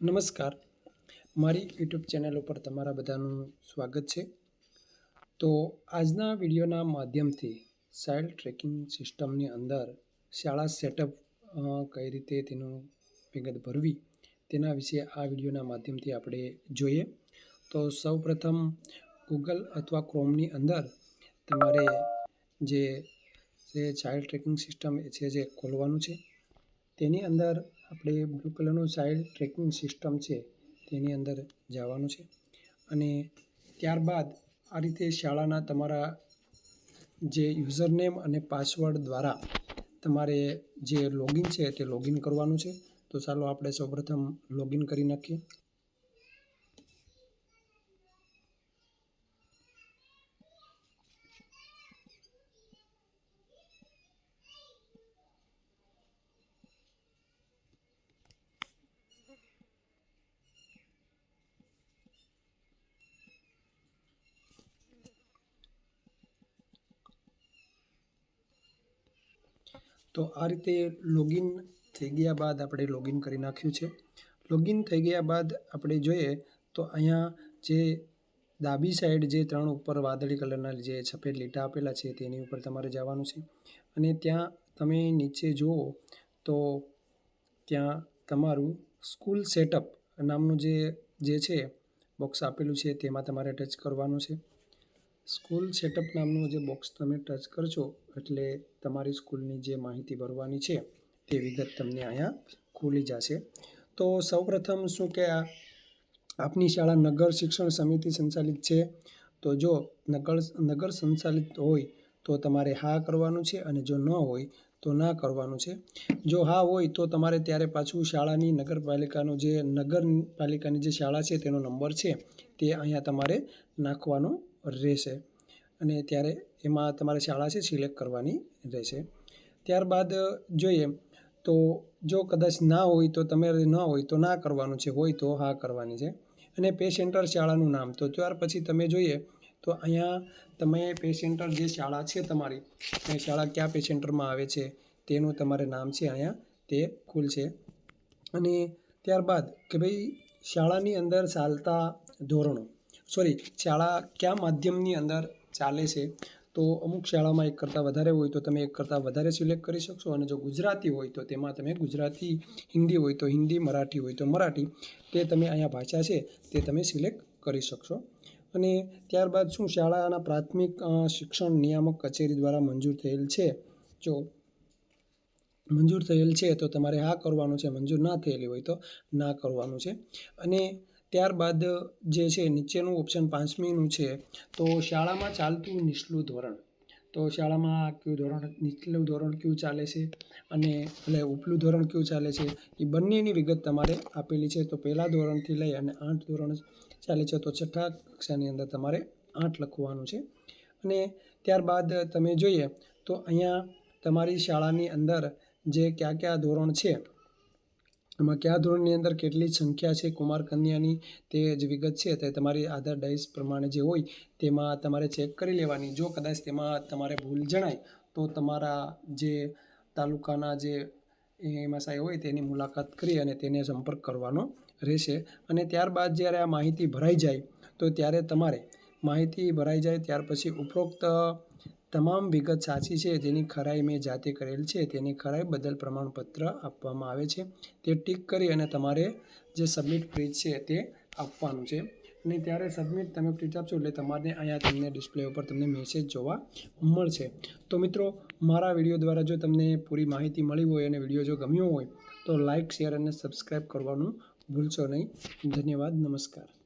નમસ્કાર. મારી YouTube channel ઉપર તમારા બધાનું સ્વાગત છે. તો આજના વિડીયોના માધ્યમથી ચાઇલ્ડ ટ્રેકિંગ સિસ્ટમની અંદર શાળા સેટઅપ કઈ રીતે તેનું વિગત ભરવી તેના વિશે આ વિડીયોના માધ્યમથી આપણે જોઈએ. તો સૌપ્રથમ ગૂગલ અથવા ક્રોમની અંદર તમારે જે ચાઇલ્ડ ટ્રેકિંગ સિસ્ટમ છે જે ખોલવાનું છે, તેની અંદર આપણે બ્લુ કલરનું ચાઇલ્ડ ટ્રેકિંગ સિસ્ટમ છે, તેની અંદર જવાનું છે. અને ત્યારબાદ આ રીતે શાળાના તમારા જે યુઝરનેમ અને પાસવર્ડ દ્વારા તમારે જે લોગિન છે, તે લોગિન કરવાનું છે. તો ચાલો આપણે સૌપ્રથમ લોગિન કરી નાખીએ. તો આ રીતે લોગિન થઈ ગયા બાદ આપણે લોગિન કરી નાખ્યું છે. લોગિન થઈ ગયા બાદ આપણે જોઈએ તો અહીંયા જે ડાબી સાઈડ જે ત્રણ ઉપર વાદળી કલરના જે સફેદ લીટા આપેલા છે તેની ઉપર તમારે જવાનું છે. અને ત્યાં તમે નીચે જુઓ તો ત્યાં તમારું સ્કૂલ સેટઅપ નામનું જે જે છે બોક્સ આપેલું છે તેમાં તમારે ટચ કરવાનું છે. સ્કૂલ સેટઅપ નામનું જે બોક્સ તમે ટચ કરશો, એટલે તમારી સ્કૂલની જે માહિતી ભરવાની છે, તે વિગત તમને અહીંયા ખુલી જશે. તો સૌપ્રથમ શું કે આ આપની શાળા નગર શિક્ષણ સમિતિ સંચાલિત છે. તો જો નગર નગર સંચાલિત હોય, તો તમારે હા કરવાનું છે અને જો ન હોય, તો ના કરવાનું છે. જો હા હોય, તો તમારે ત્યારે પાછું શાળાની નગરપાલિકાનો જે, નગરપાલિકાની જે શાળા છે, તેનો નંબર છે, તે અહીંયા તમારે નાખવાનો રહેશે. અને ત્યારે એમાં તમારે શાળા છે સિલેક્ટ કરવાની રહેશે. ત્યારબાદ જોઈએ તો જો કદાચ ના હોય તો તમારે ન હોય તો ના કરવાનું છે, હોય તો હા કરવાની છે. અને પે સેન્ટર શાળાનું નામ. તો ત્યાર પછી તમે જોઈએ તો અહીંયા તમે પે સેન્ટર જે શાળા છે તમારી, એ શાળા કયા પે સેન્ટરમાં આવે છે, તેનું તમારે નામ છે અહીંયા, તે ખુલશે અને ત્યારબાદ કે ભાઈ શાળાની અંદર ચાલતા ધોરણો. સોરી, શાળા કયા માધ્યમની અંદર ચાલે છે? તો અમુક શાળામાં એક કરતાં વધારે હોય તો તમે એક કરતાં વધારે સિલેક્ટ કરી શકશો અને જો ગુજરાતી હોય તો તેમાં તમે ગુજરાતી, હિન્દી હોય તો હિન્દી, મરાઠી હોય તો મરાઠી, તે તમે અહીંયા ભાષા છે તે તમે સિલેક્ટ કરી શકશો. અને ત્યારબાદ શું શાળાના પ્રાથમિક શિક્ષણ નિયામક કચેરી દ્વારા મંજૂર થયેલ છે? જો મંજૂર થયેલ છે તો તમારે હા કરવાનું છે, મંજૂર ના થયેલી હોય તો ના કરવાનું છે. અને ત્યારબાદ જે છે, નીચેનું ઓપ્શન પાંચમીનું છે, તો શાળામાં ચાલતું નીચલું ધોરણ. તો શાળામાં કયું ધોરણ, નીચલું ધોરણ કયું ચાલે છે અને એટલે ઉપલું ધોરણ કયું ચાલે છે, એ બંનેની વિગત તમારે આપેલી છે. તો પહેલાં ધોરણથી લઈ અને આઠ ધોરણ ચાલે છે, તો છઠ્ઠા કક્ષાની અંદર તમારે આઠ લખવાનું છે. અને ત્યારબાદ તમે જોઈએ, તો અહીંયા તમારી શાળાની અંદર જે કયા કયા ધોરણ છે એમાં કયા ધોરણની અંદર કેટલી સંખ્યા છે? કુમાર કન્યાની તે જ વિગત છે. તે તમારી આધાર ડાઈસ પ્રમાણે જે હોય તેમાં તમારે ચેક કરી લેવાની. જો કદાચ તેમાં તમારે ભૂલ જણાય, તો તમારા જે તાલુકાના જે એમાં સાહેબ હોય તેની મુલાકાત કરી અને તેને સંપર્ક કરવાનો રહેશે. અને ત્યારબાદ જ્યારે આ માહિતી ભરાઈ જાય, તો ત્યારે તમારે માહિતી ભરાઈ જાય, ત્યાર પછી ઉપરોક્ત તમામ વિગત સાચી છે, જેની ખરાઈ મેં જાતે કરેલ છે, તેની ખરાઈ બદલ પ્રમાણપત્ર આપવામાં આવે છે. તે ટીક કરી અને તમારે જે સબમિટ પેજ છે, તે આપવાનું છે. અને ત્યારે સબમિટ તમે ક્લિક આપશો એટલે તમારે અહીંયા તમને ડિસ્પ્લે ઉપર તમને મેસેજ જોવા મળશે. તો મિત્રો, મારા વીડિયો દ્વારા જો તમને પૂરી માહિતી મળી હોય અને વીડિયો જો ગમ્યો હોય, તો લાઇક શેર અને સબસ્ક્રાઈબ કરવાનું ભૂલશો નહીં. ધન્યવાદ, નમસ્કાર.